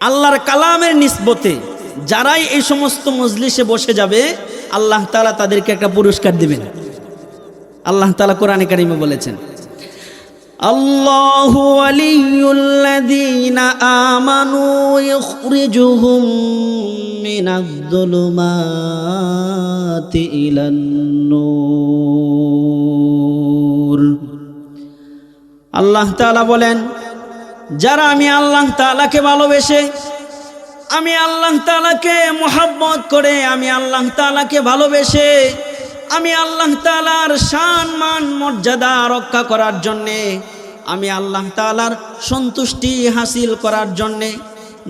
আল্লাহর কালামের নিসবতে যারাই এই সমস্ত মজলিসে বসে যাবে, আল্লাহ তালা তাদেরকে একটা পুরস্কার দিবেন। আল্লাহ তালা কোরআনে কারিমে বলেছেন, আল্লাহু ওয়ালিয়ুল্লাযীনা আমানু ইখরিজুহুম মিনাজ-যুলুমাতি ইলান-নূর আল্লাহ তাআলা বলেন যারা আমি আল্লাহ তাআলাকে ভালোবেসে, আমি আল্লাহ তাআলাকে মোহাব্বত করে, আমি আল্লাহ তাআলাকে ভালোবেসে, আমি আল্লাহ তাআলার শান, মান, মর্যাদা রক্ষা করার জন্যে, আমি আল্লাহ তাআলার সন্তুষ্টি হাসিল করার জন্যে,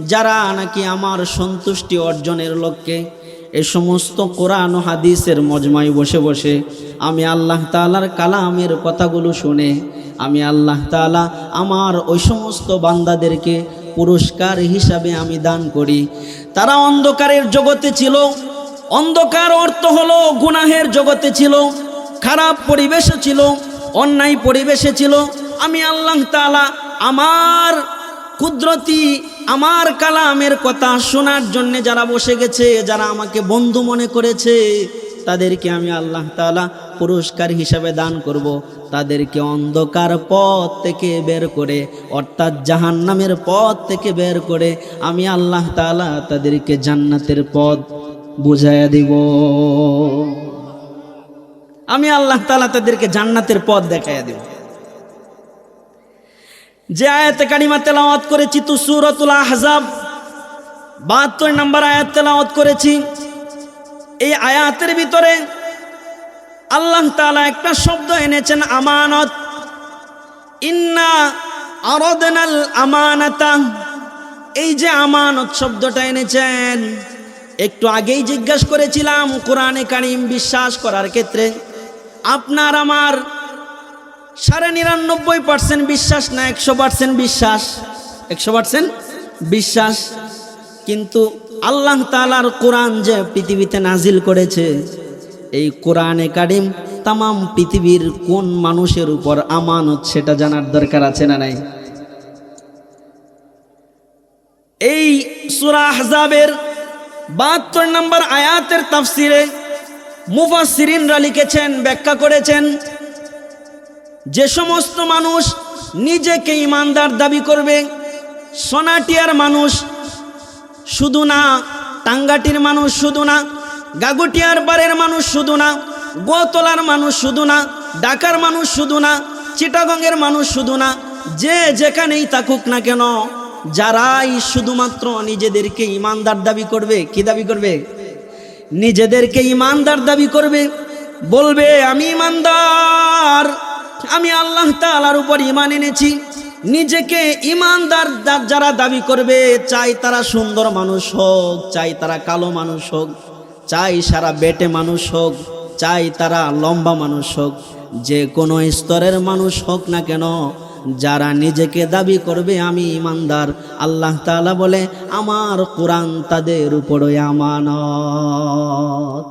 যারা নাকি আমার সন্তুষ্টি অর্জনের লক্ষ্যে এ সমস্ত কোরআন হাদিসের মজমায় বসে বসে আমি আল্লাহ তাআলার কালামের কথাগুলো শুনে আমি আল্লাহ তাআলা আমার ওই সমস্ত বান্দাদেরকে পুরস্কার হিসাবে আমি দান করি। তারা অন্ধকারের জগতে ছিল। অন্ধকার অর্থ হলো গুনাহের জগতে ছিল। খারাপ পরিবেশে ছিল। অন্যায় পরিবেশে ছিল। আমি আল্লাহ তাআলা আমার কুদরতি, আমার কালামের কথা শোনার জন্য যারা বসে গেছে, যারা আমাকে বন্ধু মনে করেছে, তাদেরকে আমি আল্লাহ তাআলা পুরস্কার হিসাবে দান করব। তাদেরকে অন্ধকার পথ থেকে বের করে, অর্থাৎ জাহান্নামের পথ থেকে বের করে আমি আল্লাহ তাআলা তাদেরকে জান্নাতের পথ বুঝাইয়া দিব। আমি আল্লাহ তালা তাদেরকে জান্নাতের পথ দেখাইয়া দেব। যে আয়াতে কারিমা তেলাওয়াত করেছি তু সুরতুল আহজাব, বাহাত্তর নম্বর আয়াত তেলাওয়াত করেছি। এই আয়াতের ভিতরে আল্লাহ তাআলা একটা শব্দ এনেছেন আমানত। ইন্না আরদনাল আমানাতা। এই যে আমানত শব্দটা এনেছেন, একটু আগেই জিজ্ঞাসা করেছিলাম কোরআনে কারিম বিশ্বাস করার ক্ষেত্রে। আপনার আমার সাড়ে নিরানব্বই পার্সেন্ট বিশ্বাস না একশো পার্সেন্ট বিশ্বাস? একশো পার্সেন্ট বিশ্বাস। কিন্তু আল্লাহ তালার কোরআন যে পৃথিবীতে নাজিল করেছে এই কোরআনে কারিম তামাম পৃথিবীর কোন মানুষের উপর আমানত সেটা জানার দরকার আছে না নাই? এই সুরা আহজাবের বাহাত্তর নম্বর আয়াতের তাফসিরে মুফাসিরিনরা লিখেছেন, ব্যাখ্যা করেছেন, যে সমস্ত মানুষ নিজেকে ইমানদার দাবি করবে, সোনাটিয়ার মানুষ শুধু না, টাঙ্গাটির মানুষ শুধু না গাগুটিয়ার বারের মানুষ শুধু না গোতলার মানুষ শুধু না, ঢাকার মানুষ শুধু না চিটাগংয়ের মানুষ শুধু না, যে যেখানেই থাকুক না কেন, যারাই শুধুমাত্র নিজেদেরকে ইমানদার দাবি করবে, কি দাবি করবে? নিজেদেরকে ইমানদার দাবি করবে, বলবে, আমি ইমানদার, আমি আল্লাহ তালার উপর ইমান এনেছি। নিজেকে ইমানদার যারা দাবি করবে, চাই তারা সুন্দর মানুষ হোক, চাই তারা কালো মানুষ হোক। চাই সারা বেটে মানুষ হোক, চাই তারা লম্বা মানুষ হোক, যে কোনো স্তরের মানুষ হোক না কেন, যারা নিজেকে দাবি করবে আমি ইমানদার। আল্লাহ তাআলা বলে, আমার কোরআন তাদের উপরই আমানত।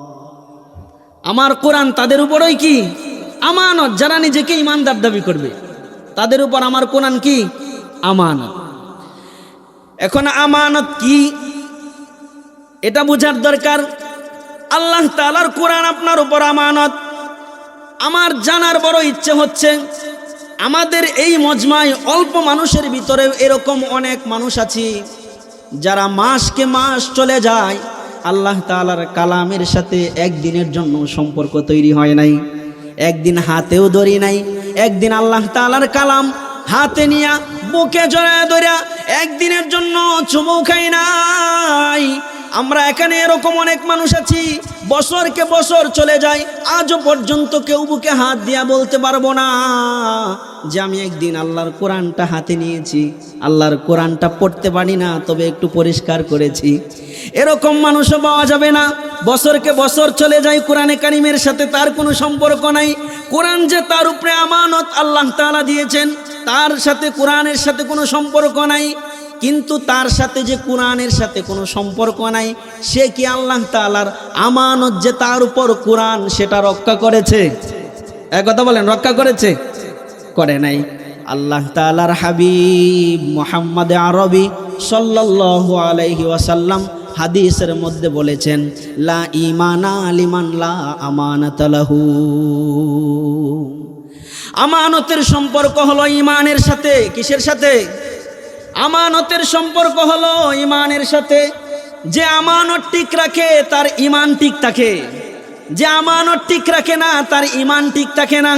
আমার কোরআন তাদের উপরই কি? আমানত, যারা নিজেকে ইমানদার দাবি করবে। তাদের উপর আমার কোরআন কি? আমানত। এখন আমানত কি? এটা বোঝার দরকার। আল্লাহ তালার কোরআন আপনার উপর আমানত। আমার জানার বড় ইচ্ছে হচ্ছে, আমাদের এই মজমায় অল্প মানুষের ভিতরে এরকম অনেক মানুষ আছি, যারা মাসকে মাস চলে যায়, আল্লাহ তাআলার কালামের সাথে একদিনের জন্য সম্পর্ক তৈরি হয় নাই। একদিন হাতেও ধরি নাই, একদিন আল্লাহ তাআলার কালাম হাতে নিয়া, বুকে জড়ায় ধরিয়া একদিনের জন্য চুমু খাই নাই। আমরা এখানে এরকম অনেক মানুষ আছি, বছরকে বছর চলে যায়, আজও পর্যন্ত কেউ বুকে হাত দিয়া বলতে পারব না যে আমি একদিন আল্লাহর কোরআনটা হাতে নিয়েছি, আল্লাহর কোরআনটা পড়তে পারি না, তবে একটু পরিষ্কার করেছি। এরকম মানুষও পাওয়া যাবে না, বছরকে বছর চলে যায়, কোরআনে কারিমের সাথে তার কোনো সম্পর্ক নাই। কোরআন যে তার উপরে আমানত আল্লাহ তাআলা দিয়েছেন, তার সাথে কোরআনের সাথে কোনো সম্পর্ক নাই। কিন্তু তার সাথে যে কোরআনের সাথে কোনো সম্পর্ক নাই, সে কি আল্লাহ তাআলার আমানত যে তার উপর কোরআন সেটা রক্ষা করেছে? এক কথা বলেন, রক্ষা করেছে? করে নাই। আল্লাহ তাআলার হাবিব মোহাম্মদ আরবি সাল্লাল্লাহু আলাইহি ওয়াসাল্লাম হাদিসের মধ্যে বলেছেন, লা ইমানা লিমান লা আমানাত লাহু। আমানতের সম্পর্ক হলো ইমানের সাথে, কিসের সাথে? আমানতের সম্পর্ক হলো ইমানের সাথে। যে আমানত ঠিক রাখে, তার ইমান ঠিক থাকে। যে আমানত ঠিক রাখে না, তার ইমান ঠিক থাকে না।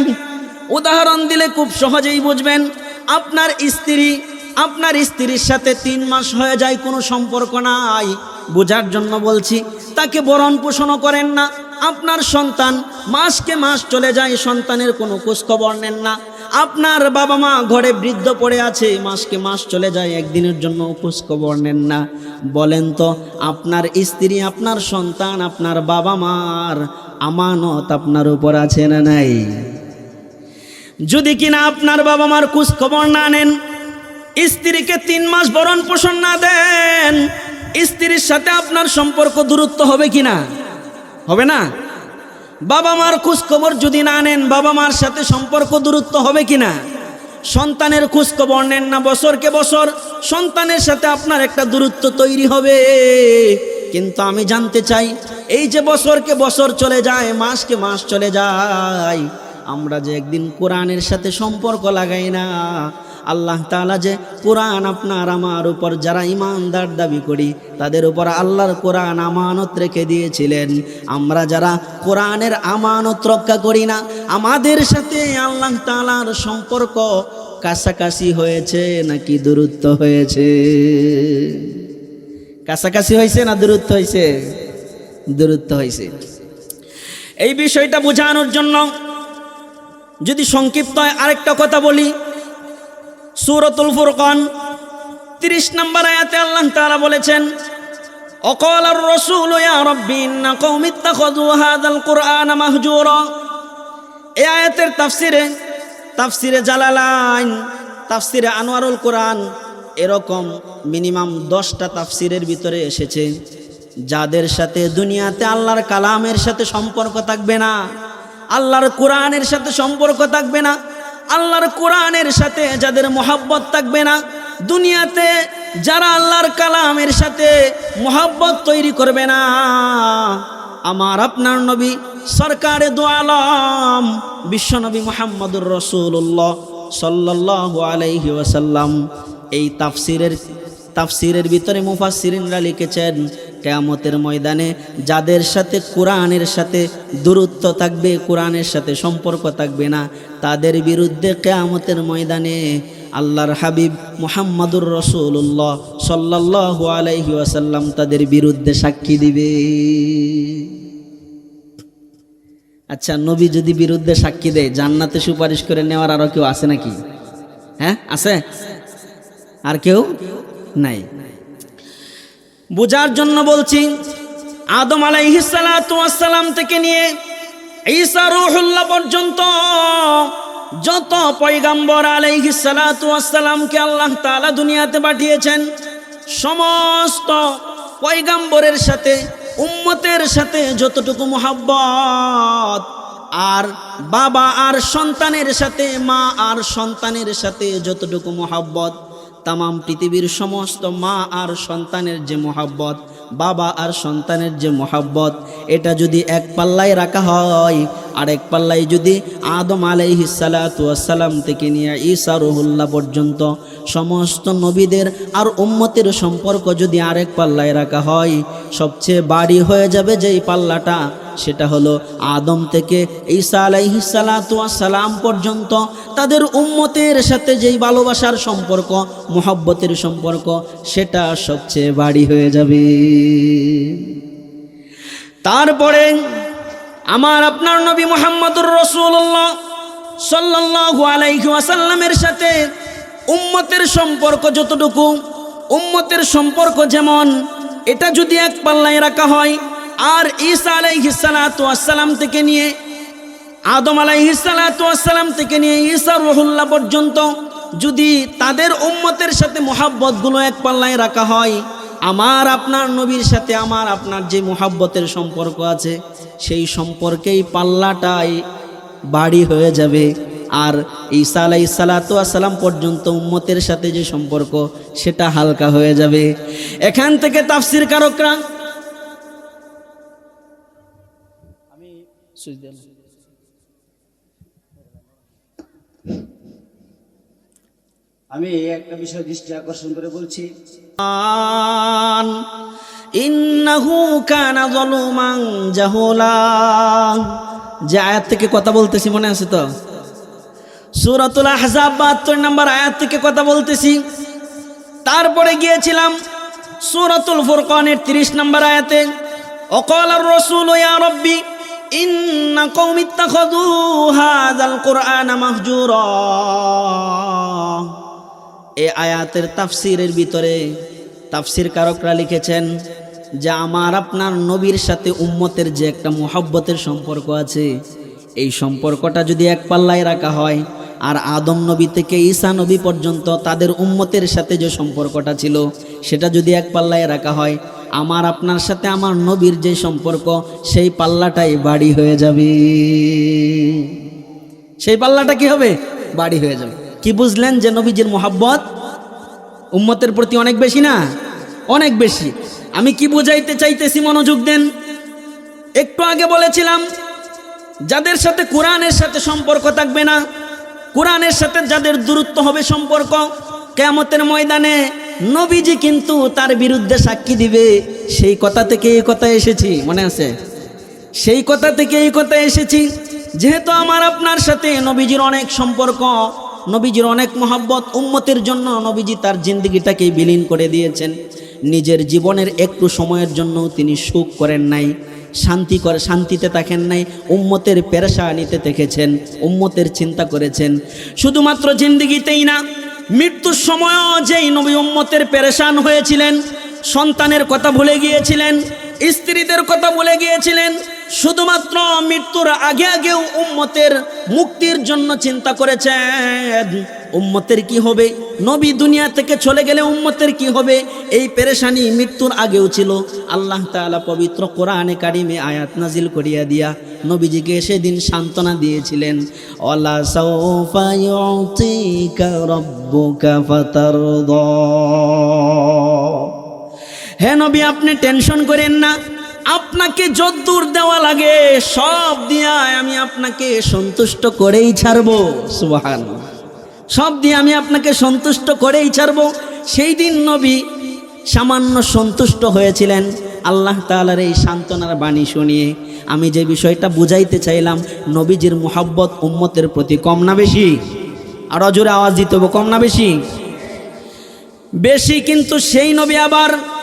উদাহরণ দিলে খুব সহজেই বুঝবেন, আপনার স্ত্রী, আপনার স্ত্রীর সাথে তিন মাস হয়ে যায়, কোনো সম্পর্ক নাই বোঝার জন্য বলছি। তাকে বরণ পোষণও করেন না। আপনার সন্তান মাসকে মাস চলে যায়, সন্তানের কোনো খোঁজখবর নেন না। আপনার বাবা মা ঘরে বৃদ্ধ পড়ে আছে, মাসকে মাস চলে যায়, একদিনের জন্য খোঁজখবর নেন না। বলেন তো, আপনার স্ত্রী, আপনার সন্তান, আপনার বাবা মার আমানত আপনার উপর আছে না নাই? যদি কিনা আপনার বাবা মার খবর না নেন, স্ত্রীকে তিন মাস বরণ পোষণ না দেন, স্ত্রীর সাথে আপনার সম্পর্ক দূরত্ব হবে কিনা? হবে না? বাবা মার খোঁজখবর যদি না নেন, বাবা মার সাথে সম্পর্ক দূরত্ব হবে কি না সন্তানের খোঁজখবর নেন না, বছরকে বছর সন্তানের সাথে আপনার একটা দূরত্ব তৈরি হবে। কিন্তু আমি জানতে চাই, এই যে বছরকে বছর চলে যায়, মাসকে মাস চলে যায়, আমরা যে একদিন কোরআনের সাথে সম্পর্ক লাগাই না আল্লাহ তাআলা যে কোরআন আপনার আমার উপর, যারা ইমানদার দাবি করি, তাদের উপর আল্লাহর কোরআন আমানত রেখে দিয়েছিলেন। আমরা যারা কোরআনের আমানত রক্ষা করি না, আমাদের সাথে আল্লাহ তাআলার সম্পর্ক কাছাকাছি হয়েছে নাকি দূরত্ব হয়েছে? কাছাকাছি হয়েছে না দূরত্ব হয়েছে? দূরত্ব হয়েছে। এই বিষয়টা বোঝানোর জন্য যদি সংক্ষিপ্ত আরেকটা কথা বলি সুরতুল ফুরকান, তিরিশ নম্বর আয়াতে আল্লাহ তারা বলেছেন, অকল আর রসুল মাহজুরা। আয়াতের তাফসিরে তাফসিরে জালালাইন, তাফসিরে আনোয়ারুল কোরআন, এরকম মিনিমাম দশটা তাফসিরের ভিতরে এসেছে, যাদের সাথে দুনিয়াতে আল্লাহর কালামের সাথে সম্পর্ক থাকবে না, আল্লাহর কোরআনের সাথে সম্পর্ক থাকবে না আল্লাহর কোরআনের সাথে যাদের মোহাব্বত থাকবে না, দুনিয়াতে যারা আল্লাহর কালামের সাথে মোহাব্বত তৈরি করবে না। আমার আপনার নবী সরকারে দোয়ালম বিশ্বনবী মোহাম্মদুর রসুল্লাহ সাল্লাহ আলাইহি ওয়াসাল্লাম এই তাফসিরের তাফসিরের ভিতরে মুফাসসিরিনরা লিখেছেন কেয়ামতের ময়দানে যাদের সাথে কোরআনের সাথে দূরত্ব থাকবে, কোরআনের সাথে সম্পর্ক থাকবে না, তাদের বিরুদ্ধে কেয়ামতের ময়দানে আল্লাহর হাবিব মুহাম্মাদুর রসুল্লাহ সাল্লাহ আলাইহি ওয়াসাল্লাম তাদের বিরুদ্ধে সাক্ষী দিবে। আচ্ছা নবী যদি বিরুদ্ধে সাক্ষী দেয়, জান্নাতে সুপারিশ করে নেওয়ার আরও কেউ আছে নাকি? হ্যাঁ আছে? আর কেউ নাই। বোঝার জন্য বলছি, আদম আলাইহিসালাম থেকে নিয়ে ঈসা রুহুল্লাহ পর্যন্ত যত পয়গাম্বর আলাইহিসালামকে আল্লাহ তাআলা দুনিয়াতে পাঠিয়েছেন, সমস্ত পৈগম্বরের সাথে, উম্মতের সাথে যতটুকু মোহাব্বত, আর বাবা আর সন্তানের সাথে, মা আর সন্তানের সাথে যতটুকু মোহাব্বত তামাম পৃথিবীর সমস্ত মা আর সন্তানের যে মোহাব্বত, বাবা আর সন্তানের যে মোহাব্বত, এটা যদি এক পাল্লায় রাখা হয় আর এক পাল্লায় যদি আদম আলাইহিসালাম থেকে নিয়ে ঈসা রহুল্লাহ পর্যন্ত সমস্ত নবীদের আর উম্মতের সম্পর্ক যদি আরেক পাল্লায় রাখা হয়, সবচেয়ে বাড়ি হয়ে যাবে যেই পাল্লাটা, সেটা হলো আদম থেকে ঈসা আলাইহিসালাম পর্যন্ত তাদের উম্মতের সাথে যেই ভালোবাসার সম্পর্ক, মোহাব্বতের সম্পর্ক, সেটা সবচেয়ে বাড়ি হয়ে যাবে। তারপরে আমার আপনার নবী মোহাম্মদুর রসুল্লাহ সাল্লাল্লাহু আলাইহি ওয়াসাল্লামের সাথে উম্মতের সম্পর্ক যতটুকু, উম্মতের সম্পর্ক যেমন, এটা যদি এক পাল্লায় রাখা হয়, আর ঈসা আলাইহিসালাম থেকে নিয়ে, আদম আলাইহিসালাম থেকে নিয়ে ঈসা রহুল্লাহ পর্যন্ত যদি তাদের উম্মতের সাথে মোহাব্বতগুলো এক পাল্লায় রাখা হয় আমার আপনার নবীর সাথে আমার আপনার যে মোহাব্বতের সম্পর্ক আছে, সেই সম্পর্কেই পাল্লাটাই বাড়ি হয়ে যাবে। আর ঈসা আলাই সালাম পর্যন্ত উম্মতের সাথে যে সম্পর্ক, সেটা হালকা হয়ে যাবে। এখান থেকে তাফসির কারকরা। আমি একটা বিষয় দৃষ্টি আকর্ষণ করে বলছি। যে আয়াত থেকে কথা বলতেছি, মনে আছে তো? আয়াত থেকে কথা বলতেছি। তারপরে গিয়েছিলাম সুরতুল ফুরকানের ৩০ নম্বর আয়াতে। অকলার রসুল হাজাল এ আয়াতের তাফসিরের ভিতরে তাফসির কারকরা লিখেছেন যে আমার আপনার নবীর সাথে উম্মতের যে একটা মোহাব্বতের সম্পর্ক আছে, এই সম্পর্কটা যদি এক পাল্লায় রাখা হয়, আর আদম নবী থেকে ঈসা নবী পর্যন্ত তাদের উম্মতের সাথে যে সম্পর্কটা ছিল, সেটা যদি এক পাল্লায় রাখা হয়, আমার আপনার সাথে আমার নবীর যে সম্পর্ক, সেই পাল্লাটাই বাড়ি হয়ে যাবে। সেই পাল্লাটা কি হবে? বাড়ি হয়ে যাবে। কি বুঝলেন যে নবীজির মোহাব্বত? উম্মতের প্রতি অনেক বেশি না? অনেক বেশি। আমি কি বুঝাইতে চাইতেছি, মনোযোগ দেন? একটু আগে বলেছিলাম, যাদের সাথে কোরআনের সাথে সম্পর্ক থাকবে না, কোরআনের সাথে যাদের দূরত্ব হবে সম্পর্ক, কেয়ামতের ময়দানে নবীজি কিন্তু তার বিরুদ্ধে সাক্ষী দিবে। সেই কথা থেকে এই কথা এসেছি, মনে আছে? সেই কথা থেকে এই কথা এসেছি, যেহেতু আমার আপনার সাথে নবীজির অনেক সম্পর্ক নবীজির অনেক মহাব্বত, উম্মতের জন্য নবীজি তার জিন্দগিটাকে বিলীন করে দিয়েছেন। নিজের জীবনের একটু সময়ের জন্য তিনি সুখ করেন নাই, শান্তি করে, শান্তিতে থাকেন নাই, উম্মতের পেরেশা নিতে দেখেছেন উম্মতের চিন্তা করেছেন। শুধুমাত্র জিন্দগিতেই না, মৃত্যুর সময়ও যেই নবী উম্মতের পেরেশান হয়েছিলেন, সন্তানের কথা ভুলে গিয়েছিলেন, স্ত্রীদের কথা বলে গিয়েছিলেন শুধুমাত্র মৃত্যুর আগে আগেও উম্মতের মুক্তির জন্য চিন্তা করেছেন। উম্মতের কি হবে? নবী দুনিয়া থেকে চলে গেলে উম্মতের কি হবে? এই পেরেশানি মৃত্যুর আগেও ছিল। আল্লাহ তাআলা পবিত্র কোরআনে কারিমে আয়াত নাজিল করিয়া দিয়া নবীজিকে সেদিন সান্ত্বনা দিয়েছিলেন। অলা হে নবী, আপনি টেনশন করেন না। আপনাকে যদ্দূর দেওয়া লাগে, সব দিয়া আমি আপনাকে সন্তুষ্ট করেই ছাড়বো। সুবহান সব দিয়ে আমি আপনাকে সন্তুষ্ট করেই ছাড়বো। সেই দিন নবী সামান্য সন্তুষ্ট হয়েছিলেন। আল্লাহ তাআলার এই সান্ত্বনার বাণী শুনিয়ে আমি যে বিষয়টা বুঝাইতে চাইলাম, নবীজির মোহাব্বত উম্মতের প্রতি কম না বেশি? আর অজোরে আওয়াজ দিতে কম না বেশি? বেশি কিন্তু সেই নবী আবার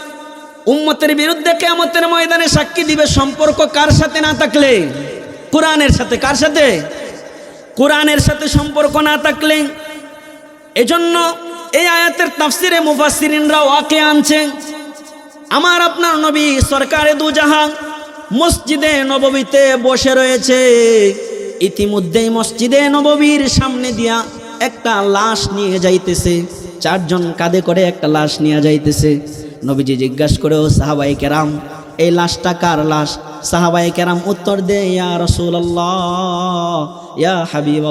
উম্মতের বিরুদ্ধে কেমতের ময়দানে সাক্ষী দিবে সম্পর্ক কার সাথে না থাকলে? কোরআনের সাথে, কার সাথে? কোরআনের সাথে সম্পর্ক না থাকলে। এজন্য এই আয়াতের তাফসিরে মুফাসসিরিনরা ওয়াকে আনছে। আমার আপনার নবী সরকারে দুজাহান মসজিদে নববীতে বসে রয়েছে। ইতিমধ্যেই মসজিদে নববীর সামনে দিয়া একটা লাশ নিয়ে যাইতেছে। চারজন কাঁধে করে একটা লাশ নিয়ে যাইতেছে। নবীজি জিজ্ঞাসা করেও সাহাবাই কেরাম, এই লাশটা কার লাশ? সাহাবাই কেরাম উত্তর দে, ইয়া রসুল্লাহ ইয়া হাবিব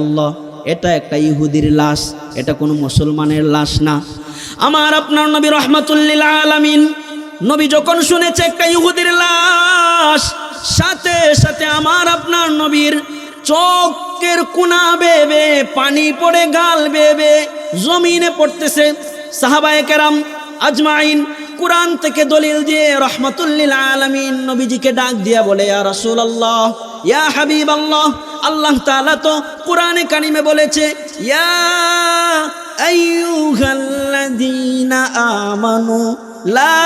এটা একটা ইহুদির লাশ, এটা কোনো মুসলমানের লাশ না। আমার আপনার নবী রহমাতুল্লিল আলামিন, নবী যখন শুনেছে একটা ইহুদির লাশ, সাথে সাথে আমার আপনার নবীর চোখের কোনা বেবে, পানি পড়ে, গাল বেবে, জমিনে পড়তেছে। সাহাবায়ে কেরাম আজমাইন কোরআন থেকে দলিল দিয়ে রহমতুল্লিল আলমিন নবীজিকে ডাক দিয়া বলে, ইয়া আল্লাহ ইয়া হাবিব আল্লাহ আল্লাহ তাআলা তো কোরআনে কানিমে বলেছে, ইয়া আমানু, লা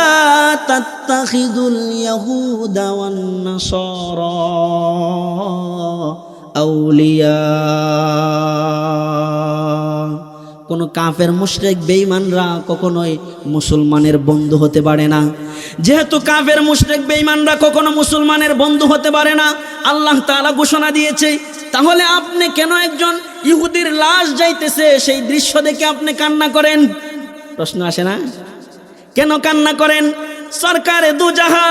কোনো কাফের মুশরেক বেঈমানরা কখনোই মুসলমানের বন্ধু হতে পারে না। যেহেতু কাফের মুশরেক বেঈমানরা কখনো মুসলমানের বন্ধু হতে পারে না, আল্লাহ তাআলা ঘোষণা দিয়েছে, তাহলে আপনি কেন একজন ইহুদির লাশ যাইতেছে সেই দৃশ্য দেখে আপনি কান্না করেন? প্রশ্ন আসে না? কেন কান্না করেন? সরকারে দুজাহা,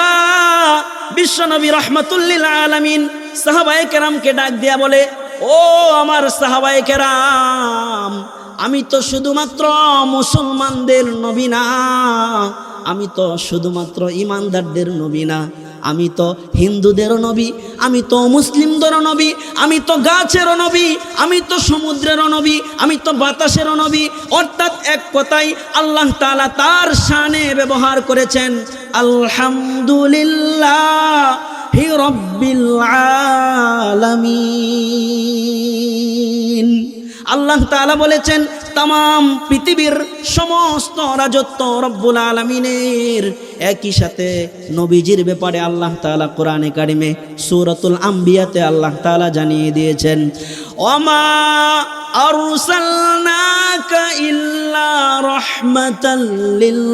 বিশ্বনবী রহমতুল্লিল আলামিন সাহাবায়ে কেরামকে ডাক দিয়া বলে, ও আমার সাহাবাই কেরাম আমি তো শুধুমাত্র মুসলমানদের নবী না। আমি তো শুধুমাত্র ইমানদারদের নবী না। আমি তো হিন্দুদেরও নবী, আমি তো মুসলিমদেরও নবী, আমি তো গাছেরও নবী, আমি তো সমুদ্রেরও নবী, আমি তো বাতাসেরও নবী। অর্থাৎ এক কথাই আল্লাহ তালা তার শানে ব্যবহার করেছেন, আলহামদুলিল্লাহ হি রব্বিল আল্লাহ তাআলা বলেছেন তাম পৃথিবীর সমস্ত রাজত্ব রব্বুল আলমিনের একই সাথে নবীজির ব্যাপারে আল্লাহ তাআলা কোরআনে কারিমে সুরতুল আম্বিয়াতে আল্লাহ তাআলা জানিয়ে দিয়েছেন ইল্লা রাহমাতাল লিল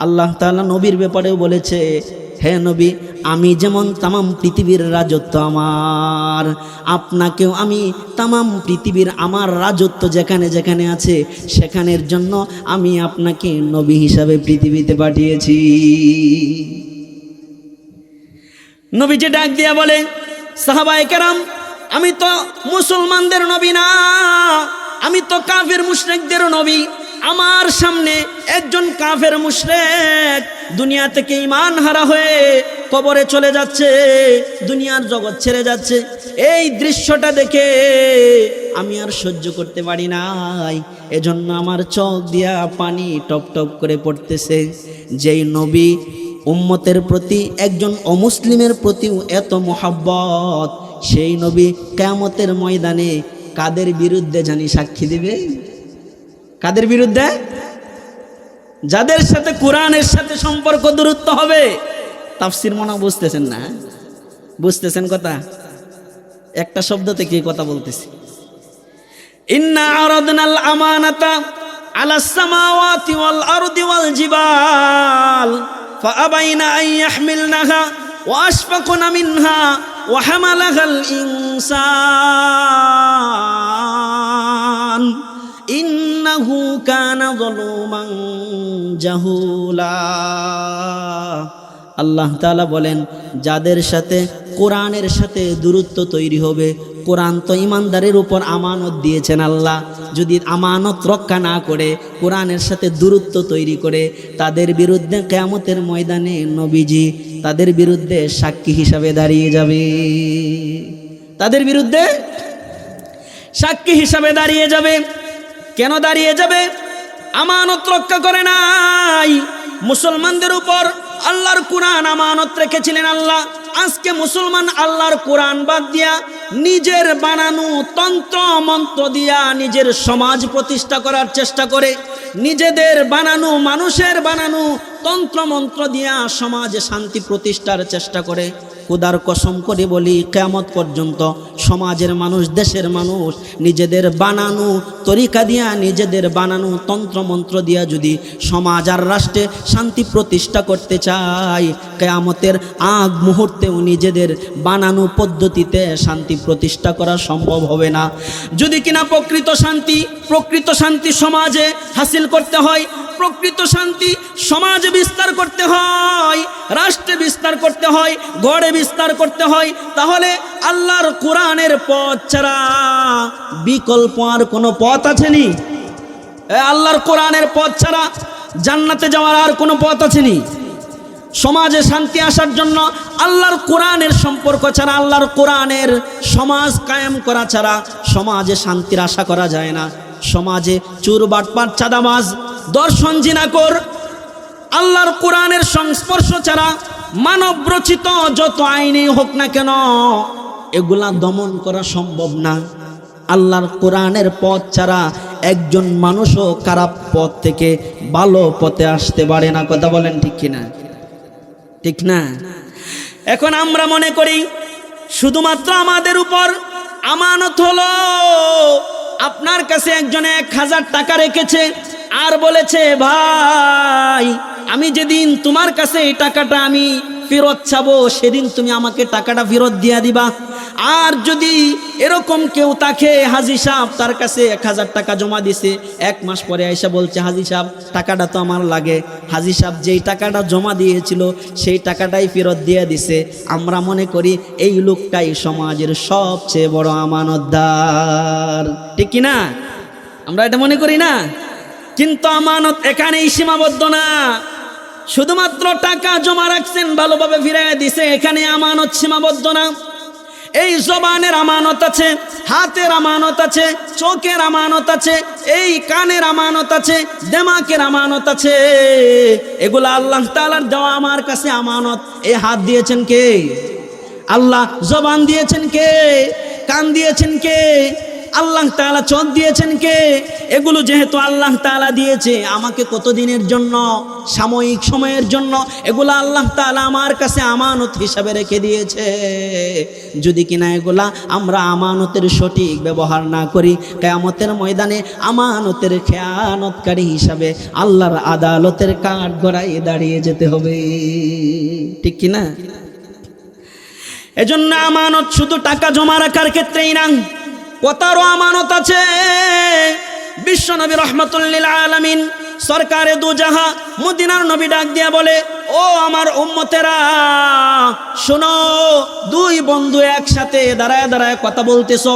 আল্লাহ তাআলা নবীর ব্যাপারেও বলেছে হে নবী, আমি যেমন তামাম পৃথিবীর রাজত্ব আমার, আপনাকেও আমি তামাম পৃথিবীর আমার রাজত্ব যেখানে যেখানে আছে, সেখানের জন্য আমি আপনাকে নবী হিসাবে পৃথিবীতে পাঠিয়েছি। নবীজি ডাক দিয়া বলে, সাহাবায়ে কেরাম, আমি তো মুসলমানদের নবী না, আমি তো কাফের মুশরিকদের নবী। আমার সামনে একজন কাফের মুশরিক দুনিয়া থেকে ইমান হারা হয়ে কবরে চলে যাচ্ছে, দুনিয়ার জগৎ ছেড়ে যাচ্ছে। এই দৃশ্যটা দেখে আমি আর সহ্য করতে পারি নাই। এজন্য আমার চোখ দিয়া পানি টপ টপ করে পড়তেছে। যেই নবী উম্মতের প্রতি, একজন অমুসলিমের প্রতিও এত মোহাব্বত, সেই নবী কেয়ামতের ময়দানে কাদের বিরুদ্ধে জানি সাক্ষী দিবে? কাদের বিরুদ্ধে? যাদের সাথে কোরআনের সাথে সম্পর্ক দূরত্ব হবে, তাফসির মনে বুঝতেছেন না হ্যাঁ? বুঝতেছেন কথা? একটা শব্দ থেকে কথা বলতেছি? ইন্না জিবাল إِنَّهُ كَانَ যলুমান جَهُولًا। আল্লাহ তালা বলেন, যাদের সাথে কোরআনের সাথে দূরত্ব তৈরি হবে, কোরআন তো ইমানদারের উপর আমানত দিয়েছেন আল্লাহ। যদি আমানত রক্ষা না করে, কোরআনের সাথে দূরত্ব তৈরি করে, তাদের বিরুদ্ধে কেয়ামতের ময়দানে নবীজি তাদের বিরুদ্ধে সাক্ষী হিসাবে দাঁড়িয়ে যাবে। তাদের বিরুদ্ধে সাক্ষী হিসাবে দাঁড়িয়ে যাবে। কেন দাঁড়িয়ে যাবে? আমানত রক্ষা করে নাই। মুসলমানদের উপর আল্লাহর কোরআন আমানত রেখেছিলেন আল্লাহ। আজকে মুসলমান আল্লাহর কোরআন বাদ দিয়া নিজের বানানো তন্ত্র, মন্ত্র দিয়া নিজের সমাজ প্রতিষ্ঠা করার চেষ্টা করে, নিজেদের বানানো, মানুষের বানানো তন্ত্র, মন্ত্র দিয়া সমাজে শান্তি প্রতিষ্ঠার চেষ্টা করে। খুদার কসম করে বলি, কেয়ামত পর্যন্ত সমাজের মানুষ, দেশের মানুষ নিজেদের বানানো তরিকা দিয়া, নিজেদের বানানো তন্ত্রমন্ত্র দিয়া যদি সমাজ আর রাষ্ট্রে শান্তি প্রতিষ্ঠা করতে চায়, কেয়ামতের আগ মুহূর্তেও নিজেদের বানানো পদ্ধতিতে শান্তি প্রতিষ্ঠা করা সম্ভব হবে না। যদি কিনা প্রকৃত শান্তি প্রকৃত শান্তি সমাজে হাসিল করতে হয়, প্রকৃত শান্তি সমাজে বিস্তার করতে হয়, রাষ্ট্রে বিস্তার করতে হয়, গড়ে বিস্তার করতে হয়, তাহলে আল্লাহর কোরআনের পথ ছাড়া বিকল্প আর কোনো পথ আছেনি? আল্লাহর কোরআনের পথ ছাড়া জান্নাতে যাওয়ার আর কোনো পথ আছেনি? সমাজে শান্তি আসার জন্য আল্লাহর কোরআনের সম্পর্ক ছাড়া, আল্লাহর কোরআনের সমাজ কায়েম করা ছাড়া সমাজে শান্তির আশা করা যায় না। সমাজে চুর, বাটপাট চাঁদামাজ দর্শন, জিনাকর আল্লাহর কোরআনের সংস্পর্শ ছাড়া মানব রচিত যত আইনেই হোক না কেন, এগুলা দমন করা সম্ভব না। আল্লাহর কোরআনের পথ ছাড়া একজন মানুষও খারাপ পথ থেকে ভালো পথে আসতে পারে না। কথা বলেন ঠিক কিনা? ঠিক না? এখন আমরা মনে করি, শুধুমাত্র আমাদের উপর আমানত হলো, আপনার কাছে একজন এক হাজার টাকা রেখেছে আর বলেছে, ভাই আমি যেদিন তোমার কাছে এই টাকাটা আমি ফেরত চাবো, সেদিন তুমি আমাকে টাকাটা ফেরত দিয়া দিবা। আর যদি এরকম কেউ তাকে, হাজি সাহেব তার কাছে এক হাজার টাকা জমা দিছে, এক মাস পরে এসে বলছে, হাজি সাহেব, টাকাটা তো আমার লাগে। হাজি সাহেব যেই টাকাটা জমা দিয়েছিল, সেই টাকাটাই ফেরত দিয়ে দিছে। আমরা মনে করি এই লোকটাই সমাজের সবচেয়ে বড় আমানতদার। ঠিক কি না আমরা এটা মনে করি না? কিন্তু আমানত এখানেই সীমাবদ্ধ না। শুধুমাত্র টাকা জমা রাখছেন, ভালোভাবে ফিরাই দিছে। এখানে আমানত সীমাবদ্ধ না। এই জবানের আমানত আছে, হাতের আমানত আছে, চোখের আমানত আছে, এই কানের আমানত আছে, দেমাকের আমানত আছে। এগুলো আল্লাহ তাআলার দেওয়া আমার কাছে আমানত। এই হাত দিয়েছেন কে? আল্লাহ জবান দিয়েছেন কে? কান দিয়েছেন কে? আল্লাহ তাআলা চোখ দিয়েছেন কে? এগুলো যেহেতু আল্লাহ তাআলা দিয়েছে, আমাকে কতদিনের জন্য, সাময়িক সময়ের জন্য, এগুলো আল্লাহ তাআলা আমার কাছে আমানত হিসাবে রেখে দিয়েছে। যদি কিনা এগুলা আমরা আমানতের সঠিক ব্যবহার না করি, কেয়ামতের ময়দানে আমানতের খেয়ানতকারী হিসাবে আল্লাহর আদালতের কাঠ গড়াই দাঁড়িয়ে যেতে হবে। ঠিক কিনা? এজন্য আমানত শুধু টাকা জমা রাখার ক্ষেত্রেই না কতারও আমানত আছে। বিশ্বনবী রহমতুল্লিল আলমিন সরকারে দুজাহা মদিনার নবী ডাক দিয়া বলে ও আমার উম্মতেরা, শোনো, দুই বন্ধু একসাথে দাঁড়ায় দাঁড়ায় কথা বলতেছো।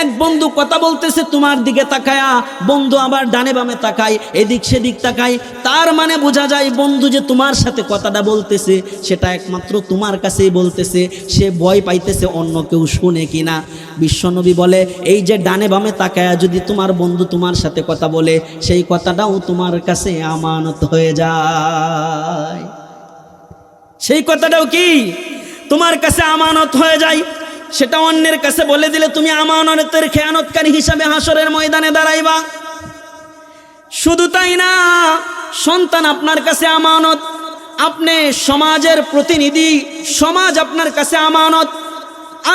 এক বন্ধু কথা বলতেছে, তোমার দিকে তাকায়া বন্ধু আবার ডানে বামে তাকায়, এদিক সেদিক তাকায়। তার মানে বোঝা যায় বন্ধু যে তোমার সাথে কথাটা বলতেছে, সেটা একমাত্র তোমার কাছেই বলতেছে, সে ভয় পাইতেছে অন্য কেউ শুনে কিনা। বিশ্বনবী বলে, এই যে ডানে বামে তাকায়া যদি তোমার বন্ধু তোমার সাথে কথা বলে, সেই কথাটাও তোমার কাছে আমানত হয়ে যায়। সেই কথাটাও কি? তোমার কাছে আমানত হয়ে যায়, সেটা অন্যের কাছে বলে দিলে তুমি আমানতের খেয়ানতকারী হিসাবে হাসরের ময়দানে দাঁড়াইবা। শুধু তাই না, সন্তান আপনার কাছে আমানত, আপনি সমাজের প্রতিনিধি, সমাজ আপনার কাছে আমানত।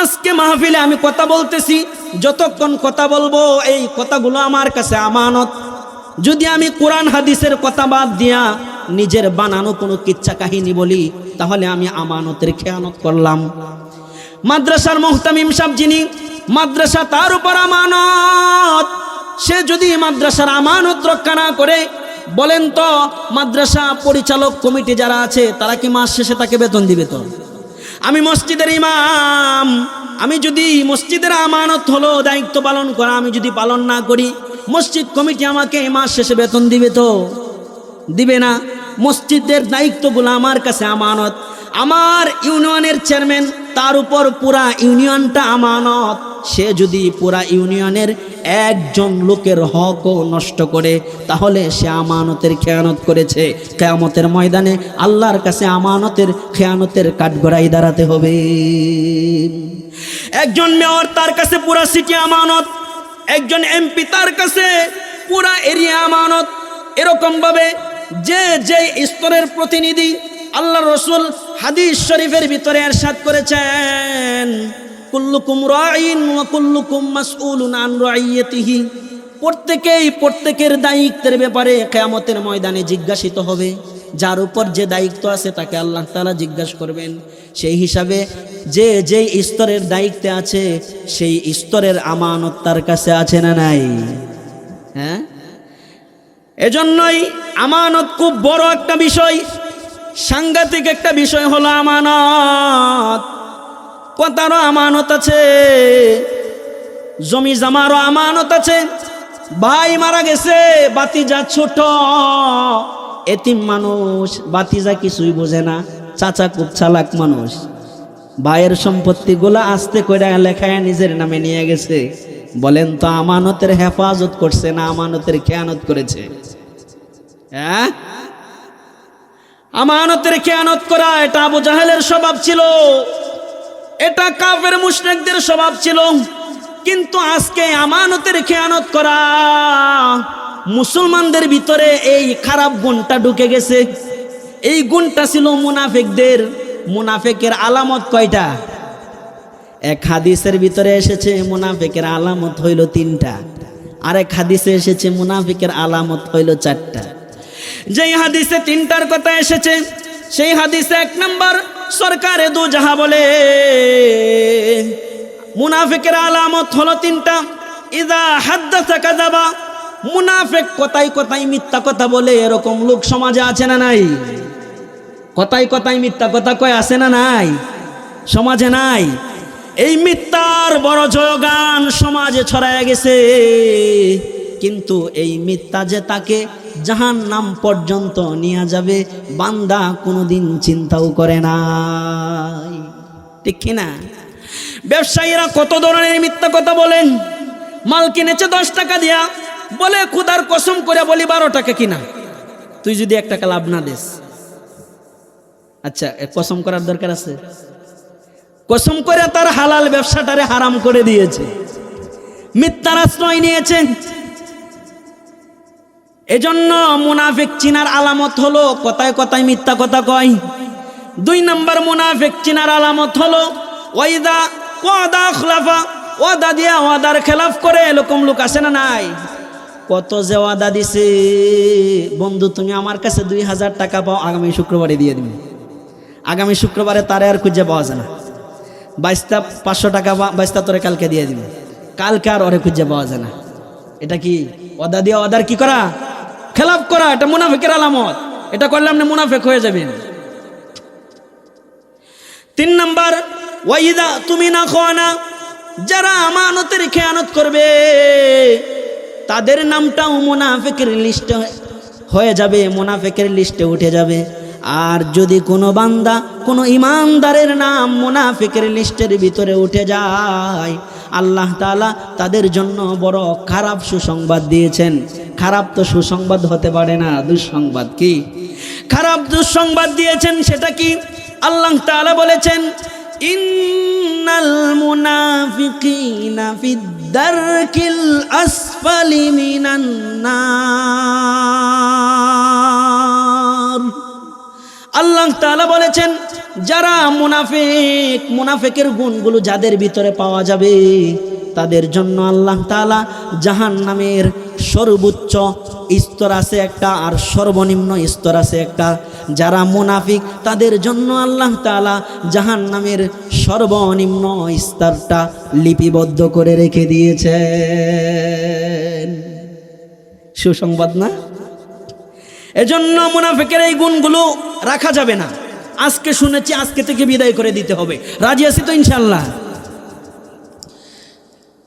আজকে মাহফিলে আমি কথা বলতেছি, যতক্ষণ কথা বলব, এই কথাগুলো আমার কাছে আমানত। যদি আমি কোরআন হাদিসের কথা বাদ দিয়া নিজের বানানো কোনো কিচ্ছা কাহিনী বলি, তাহলে আমি আমানতের খেয়ানত করলাম। মাদ্রাসার মোহতামিম সাহেব যিনি, মাদ্রাসা তার উপর আমানত। সে যদি মাদ্রাসার আমানত রক্ষা না করে, বলেন তো, মাদ্রাসা পরিচালক কমিটি যারা আছে, তারা কি মাস শেষে তাকে বেতন দিবে তো? আমি মসজিদের ইমাম। আমি যদি মসজিদের আমানত হলো, দায়িত্ব পালন করা, আমি যদি পালন না করি, মসজিদ কমিটি আমাকে মাস শেষে বেতন দিবে তো? দিবে না। মসজিদের দায়িত্বগুলো আমার কাছে আমানত। আমার ইউনিয়নের চেয়ারম্যান, তার উপর পুরা ইউনিয়নটা আমানত। সে যদি পুরা ইউনিয়নের একজন লোকের হকও নষ্ট করে, তাহলে সে আমানতের খেয়ানত করেছে। কেয়ামতের ময়দানে আল্লাহর কাছে আমানতের খেয়ানতের কাঠগড়াই দাঁড়াতে হবে। একজন মেয়র তার কাছে পুরা সিটি আমানত। একজন এমপি তার কাছে পুরা এরিয়া আমানত। এরকম ভাবে যে যে স্তরের প্রতিনিধি আল্লাহ রসুল হাদিস শরীফের ভিতরে এরশাদ করেছেন, কুল্লুকুম রাইন ওয়া কুল্লুকুম মাসউলুন আন রাইয়াতিহি। প্রত্যেকেই প্রত্যেকের দায়িত্বের ব্যাপারে কেয়ামতের ময়দানে জিজ্ঞাসিত হবে। যার উপর যে দায়িত্ব আছে তাকে আল্লাহ তাআলা জিজ্ঞাসা করবেন। সেই হিসাবে যে যেই স্তরের দায়িত্বে আছে, সেই স্তরের আমানত তার কাছে আছে না নাই? হ্যাঁ? এজন্যই আমানত খুব বড় একটা বিষয়। সাংঘাতিক একটা বিষয় হলো আমানত। কথারও আমানত আছে, জমি জামারও আমানত আছে। ভাই মারা গেছে, বাতিজা ছোট। এতিম মানুষ, বাতিজা কিছুই বোঝে না। চাচা খুব চালাক মানুষ। ভাইয়ের সম্পত্তিগুলো আস্তে করে লেখায় নিজের নামে নিয়ে গেছে। বলেন তো, আমানতের হেফাজত করছে না আমানতের খেয়ানত করেছে? হ্যাঁ? আমানতের খেয়ানত করা, এটা আবু জাহেলের স্বভাব ছিল। এটা কাফের মুশরিকদের স্বভাব ছিল। কিন্তু আজকে আমানতের খেয়ানত করা, মুসলমানদের ভিতরে এই খারাপ গুণটা ঢুকে গেছে। এই গুণটা ছিল মুনাফেকদের। মুনাফেকের আলামত কয়টা? এক হাদিসের ভিতরে এসেছে, মুনাফিকের আলামত হইল তিনটা। আর এক হাদিসে এসেছে, মুনাফিকের আলামত হইল চারটা। যেই হাদিসে তিনটার কথা এসেছে, সেই হাদিসে এক নম্বর, সরকারে দু যাহা বলে, মুনাফিকের আলামত হলো তিনটা। ইদা হাদ্দাসা কাযাবা, মুনাফিক কথাই কথাই মিথ্যা কথা বলে, এরকম লোক সমাজে আছে না নাই? কথাই কথাই মিথ্যা কথা কয়, আছে না নাই? সমাজে নাই? এই মিথ্যার বড় জয়গান সমাজে ছড়ায় গেছে। কিন্তু এই মিথ্যা যে তাকে জাহান নাম পর্যন্ত নিয়ে যাবে, বান্দা কোনোদিন চিন্তাও করে নাই। ঠিক কিনা ব্যবসায়ীরা কত ধরনের মিথ্যা কথা বলেন? মাল কিনেছে দশ টাকা দিয়া, বলে খুদার কসম করে বলি বারো টাকা কিনা। তুই যদি এক টাকা লাভ না দিস। আচ্ছা কসম করার দরকার আছে? কসম করে তার হালাল ব্যবসাটারে হারাম করে দিয়েছে। মিথ্যার আশ্রয় নিয়েছে। এজন্য মুনাফিক চিনার আলামত হলো, কথায় কথায় মিথ্যা কথা কয়। দুই নম্বর মুনাফিক চিনার আলামত হলো, ওয়াইদা ওয়াদা খলাফা, ওয়াদা দিয়া ওয়াদার খেলাফ করে এরকম লোক আসে না নাই? কত যে ওয়াদা দিছে। বন্ধু, তুমি আমার কাছে দুই হাজার টাকা পাও, আগামী শুক্রবারে দিয়ে দিবে। আগামী শুক্রবারে তারে আর খুঁজে পাওয়া যায় না। বাইশটা পাঁচশো টাকা বাইশটা তোরে কালকে দিয়ে দিবে। কালকে আর ওরে খুঁজে পাওয়া যায় না। এটা কি ওদা দিয়ে ওদার কি করা? খেলাপ করা, এটা মুনাফিকের আলামত। এটা করলে আপনি মুনাফেক হয়ে যাবেন। তিন নম্বর ওয়াইদা তুমি না খোয়ানা যারা আমানতের খেয়ানত করবে, তাদের নামটাও মুনাফিকের লিস্টে হয়ে যাবে, মুনাফিকের লিস্টে উঠে যাবে। আর যদি কোনো বান্দা কোনো ইমানদারের নাম মুনাফিকের লিস্টের ভিতরে উঠে যায়, আল্লাহ তাআলা তাদের জন্য বড় খারাপ সুসংবাদ দিয়েছেন। খারাপ তো সুসংবাদ হতে পারে না, দুঃসংবাদ কি? খারাপ দুঃসংবাদ দিয়েছেন সেটা কি? আল্লাহ তাআলা বলেছেন, ইন্নাল মুনাফিকিনা ফিদ দারকিল আসফালি মিনান নার। আল্লাহ তাআলা বলেছেন, যারা মুনাফিক, মুনাফিকের গুণগুলো যাদের ভিতরে পাওয়া যাবে, তাদের জন্য আল্লাহ তাআলা জাহান নামের সর্বোচ্চ স্তর আছে একটা আর সর্বনিম্ন স্তর আছে একটা। যারা মুনাফিক, তাদের জন্য আল্লাহ তাআলা জাহান নামের সর্বনিম্ন স্তরটা লিপিবদ্ধ করে রেখে দিয়েছেন। সুসংবাদ না? এজন্য মুনাফেকের এই গুণগুলো রাখা যাবে না। আজকে শুনেছি, আজকে থেকে বিদায় করে দিতে হবে। রাজি আছি তো ইনশাল্লাহ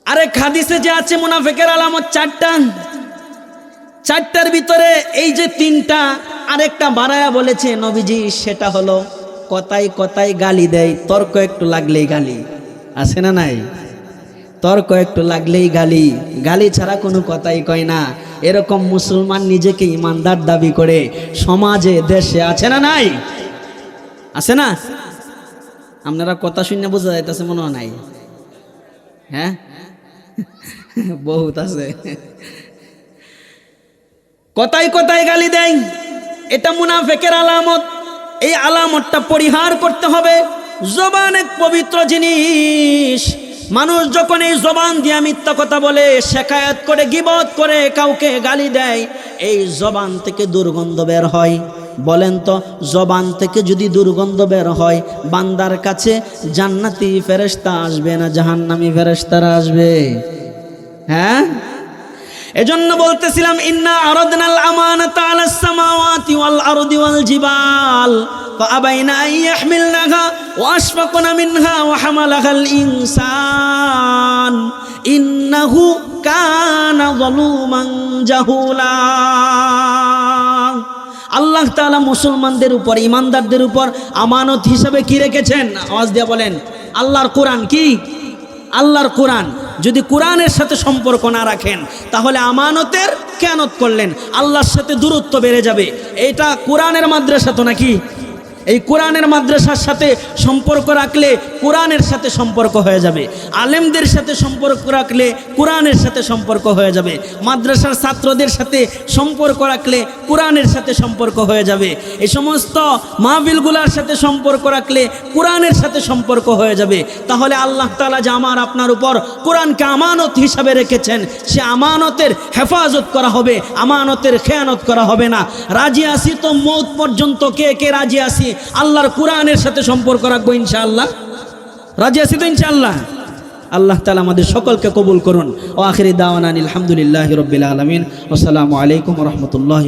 আরে খাদিসে যে আছে, মুনাফেকের আলামত চারটা। চারটার ভিতরে এই যে তিনটা, আরেকটা বাড়ায়া বলেছে, নবীজি, সেটা হলো, কথায় কথায় গালি দেয়, তর্ক একটু লাগলেই গালি। আছে না নাই? তর্ক একটু লাগলেই গালি। গালি ছাড়া কোনো কথাই কয় না। এরকম মুসলমান নিজেকে ইমানদার দাবি করে সমাজে, দেশে আছে না নাই? আছে না? আপনারা কথা শুনে বোঝা যাইতেছে মনে হয় নাই। হ্যাঁ? বহুত আছে। কথায় কথায় গালি দেয়। এটা মুনাফেকের আলামত। এই আলামতটা পরিহার করতে হবে। জবান এক পবিত্র জিনিস। মানুষ যখন এই জবান দিয়া মিথ্যা কথা বলে, শেখায়াত করে, গিবত করে, কাউকে গালি দেয়, এই জবান থেকে দুর্গন্ধ বের হয়। বলেন তো, জবান থেকে যদি দুর্গন্ধ বের হয়, বান্দার কাছে জান্নাতি ফেরেশতা আসবে না জাহান্নামি ফেরেশতারা আসবে? হ্যাঁ? এজন্য বলতেছিলাম, ইন্না আরাদনাল আমানাতা আলাস সামাওয়াতি ওয়াল আরদি ওয়াল জিবাল। فأبين أن يحملنها وأشفقن منها وحملها الإنسان إنه كان ظلوما جهولا আল্লাহ তাআলা মুসলমানদের উপর ইমানদারদের উপর আমানত হিসেবে কি রেখেছেন আওয়াজ দিয়ে বলেন আল্লাহর কোরআন কি আল্লাহর কোরআন যদি কোরআনের সাথে সম্পর্ক না রাখেন তাহলে আমানতের কেয়ানত করলেন আল্লাহর সাথে দূরত্ব বেড়ে যাবে এটা কোরআনের মাদ্রাসা তো নাকি এই কোরআনের মাদ্রাসার সাথে সম্পর্ক রাখলে কোরআনের সাথে সম্পর্ক হয়ে যাবে। আলেমদের সাথে সম্পর্ক রাখলে কোরআনের সাথে সম্পর্ক হয়ে যাবে। মাদ্রাসার ছাত্রদের সাথে সম্পর্ক রাখলে কোরআনের সাথে সম্পর্ক হয়ে যাবে। এই সমস্ত মাহবিলগুলার সাথে সম্পর্ক রাখলে কোরআনের সাথে সম্পর্ক হয়ে যাবে। তাহলে আল্লাহ তালা যে আমার আপনার উপর কোরআনকে আমানত হিসাবে রেখেছেন, সে আমানতের হেফাজত করা হবে, আমানতের খেয়ানত করা হবে না। রাজি আসি তো মৌত পর্যন্ত কে কে রাজি আসি আল্লাহর কোরআনের সাথে সম্পর্ক রাখব ইনশাআল্লাহ। রাজি আছি তো ইনশাআল্লাহ? আল্লাহ তালা আমাদের সকলকে কবুল করুন। ও আখিরি দাওয়ান আলহামদুলিল্লাহ রবিল আলমিন। আসসালামু আলাইকুম রহমতুল্লাহ